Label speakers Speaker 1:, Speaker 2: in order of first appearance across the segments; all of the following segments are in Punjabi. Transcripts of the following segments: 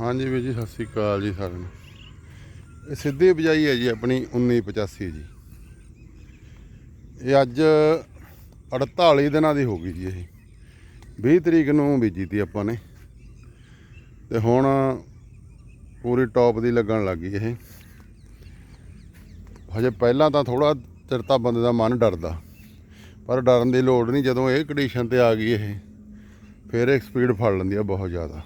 Speaker 1: ਹਾਂਜੀ ਵੀਰ ਜੀ, ਸਤਿ ਸ੍ਰੀ ਅਕਾਲ ਜੀ ਸਾਰਿਆਂ ਨੂੰ। ਇਹ ਸਿੱਧੀ ਬਜਾਈ ਹੈ ਜੀ ਆਪਣੀ 1985 ਜੀ। ਇਹ ਅੱਜ 48 ਦਿਨਾਂ ਦੀ ਹੋ ਗਈ ਜੀ ਇਹ। 20 ਤਰੀਕ ਨੂੰ ਬੀਜੀ ਤੀ ਆਪਾਂ ਨੇ। ਤੇ ਹੁਣ ਪੂਰੀ ਟੌਪ ਦੀ ਲੱਗਣ ਲੱਗ ਗਈ ਇਹ। ਹਜੇ ਪਹਿਲਾਂ ਤਾਂ ਥੋੜਾ ਚਿਰ ਤਾਂ ਬੰਦੇ ਦਾ ਮਨ ਡਰਦਾ। ਪਰ ਡਰਨ ਦੀ ਲੋੜ ਨਹੀਂ, ਜਦੋਂ ਇਹ ਕੰਡੀਸ਼ਨ ਤੇ ਆ ਗਈ ਇਹ, ਫਿਰ ਇਹ ਸਪੀਡ ਫੜ ਲੈਂਦੀ ਆ ਬਹੁਤ ਜ਼ਿਆਦਾ।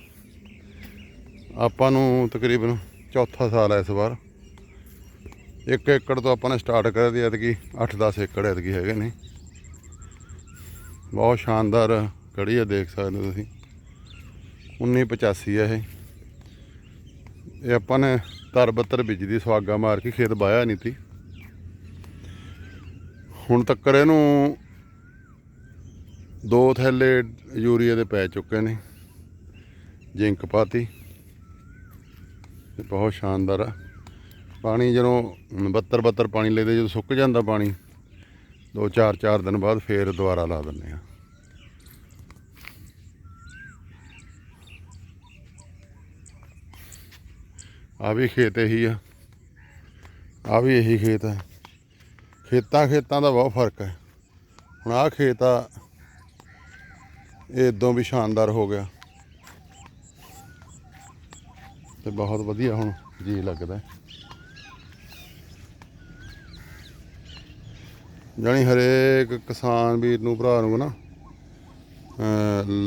Speaker 1: ਆਪਾਂ ਨੂੰ ਤਕਰੀਬਨ ਚੌਥਾ ਸਾਲ ਹੈ ਇਸ ਵਾਰ। ਇੱਕ ਏਕੜ ਤੋਂ ਆਪਾਂ ਨੇ ਸਟਾਰਟ ਕਰਿਆ ਦੀ ਐਤਕੀ 8-10 ਏਕੜ ਐਤਕੀ ਹੈਗੇ ਨੇ। ਬਹੁਤ ਸ਼ਾਨਦਾਰ ਕੜੀ ਆ, ਦੇਖ ਸਕਦੇ ਹੋ ਤੁਸੀਂ। 1985 ਹੈ ਇਹ। ਇਹ ਆਪਾਂ ਨੇ ਤਰ ਬੱਤਰ ਬੀਜਦੀ ਸਵਾਗਾ ਮਾਰ ਕੇ ਖੇਤ ਬਾਇਆ ਨਹੀਂ ਤੀ ਹੁਣ ਤੱਕ ਇਹਨੂੰ ਦੋ ਥੈਲੇ ਯੂਰੀਆ ਦੇ ਪੈ ਚੁੱਕੇ ਨੇ, ਜਿੰਕ ਪਾਤੀ। ਤੇ ਬਹੁਤ ਸ਼ਾਨਦਾਰ ਆ। ਪਾਣੀ ਜਦੋਂ 72 72 ਪਾਣੀ ਲੈਦੇ, ਜਦੋਂ ਸੁੱਕ ਜਾਂਦਾ ਪਾਣੀ, ਦੋ ਚਾਰ ਚਾਰ ਦਿਨ ਬਾਅਦ ਫੇਰ ਦੁਬਾਰਾ ਲਾ ਦਿੰਨੇ ਆ। ਆ ਵੀ ਖੇਤ ਇਹੀ ਆ। ਆ ਵੀ ਇਹੀ ਖੇਤ ਆ। ਖੇਤਾਂ ਖੇਤਾਂ ਦਾ ਬਹੁਤ ਫ਼ਰਕ ਹੈ ਹੁਣ ਆਹ ਖੇਤ ਆ, ਇਹ ਇਦੋਂ ਵੀ ਸ਼ਾਨਦਾਰ ਹੋ ਗਿਆ। ਤੇ ਬਹੁਤ ਵਧੀਆ ਹੁਣ ਜੀ ਲੱਗਦਾ। ਹੈ। ਜਾਣੀ ਹਰੇਕ ਕਿਸਾਨ ਵੀਰ ਨੂੰ, ਭਰਾ ਨੂੰ ਨਾ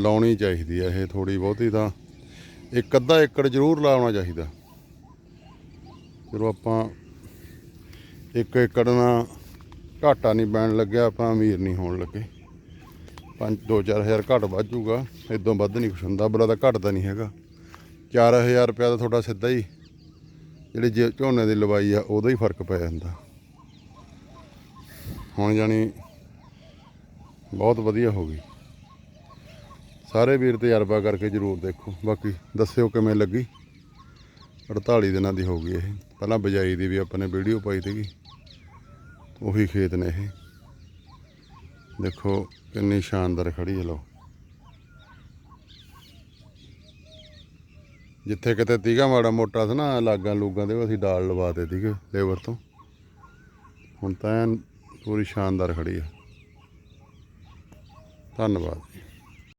Speaker 1: ਲਾਉਣੀ ਚਾਹੀਦੀ ਹੈ ਇਹ ਥੋੜੀ ਬਹੁਤੀ ਤਾਂ। ਇੱਕ ਅੱਧਾ ਏਕੜ ਜ਼ਰੂਰ ਲਾਉਣਾ ਚਾਹੀਦਾ। ਜਦੋਂ ਆਪਾਂ ਇੱਕ ਏਕੜ ਨਾਲ ਘਾਟਾ ਨਹੀਂ ਪੈਣ ਲੱਗਿਆ, ਆਪਾਂ ਅਮੀਰ ਨਹੀਂ ਹੋਣ ਲੱਗੇ। ਪੰਜ, ਦੋ ਚਾਰ ਹਜ਼ਾਰ ਘੱਟ ਵੱਜੂਗਾ ਇਦੋਂ ਵੱਧ ਨਹੀਂ ਕੁਛ ਹੁੰਦਾ, ਬੜਾ ਤਾਂ ਘਟਦਾ ਨਹੀਂ ਹੈਗਾ। 4000 ਰੁਪਇਆ ਦਾ ਤੁਹਾਡਾ ਸਿੱਧਾ ਹੀ। ਜਿਹੜੇ ਜੇ ਝੋਨੇ ਦੀ ਲਵਾਈ ਆ, ਉਹਦਾ ਹੀ ਫ਼ਰਕ ਪੈ ਜਾਂਦਾ। ਹੁਣ ਜਾਣੀ ਬਹੁਤ ਵਧੀਆ ਹੋ ਗਈ। ਸਾਰੇ ਵੀਰ ਤਜਰਬਾ ਕਰਕੇ ਜ਼ਰੂਰ ਦੇਖੋ। ਬਾਕੀ ਦੱਸਿਓ ਕਿਵੇਂ ਲੱਗੀ। 48 ਦਿਨਾਂ ਦੀ ਹੋ ਗਈ ਇਹ। ਪਹਿਲਾਂ ਬਜਾਈ ਦੀ ਵੀ ਆਪਾਂ ਨੇ ਵੀਡੀਓ ਪਾਈ ਸੀਗੀ। ਉਹੀ ਖੇਤ ਨੇ ਇਹ। ਦੇਖੋ ਕਿੰਨੀ ਸ਼ਾਨਦਾਰ ਖੜੀ ਹੈ ਲੋ ਜਿੱਥੇ ਕਿਤੇ ਤੀਗਾ ਮਾੜਾ ਮੋਟਾ ਸੀ ਨਾ, ਲਾਗਾਂ ਲੂਗਾਂ ਦੇ ਉਹ ਅਸੀਂ ਡਾਲ ਲਵਾਤੇ ਸੀਗੇ ਲੇਬਰ ਤੋਂ। ਹੁਣ ਤਾਂ ਐਨ ਪੂਰੀ ਸ਼ਾਨਦਾਰ ਖੜੀ ਆ। ਧੰਨਵਾਦ ਜੀ।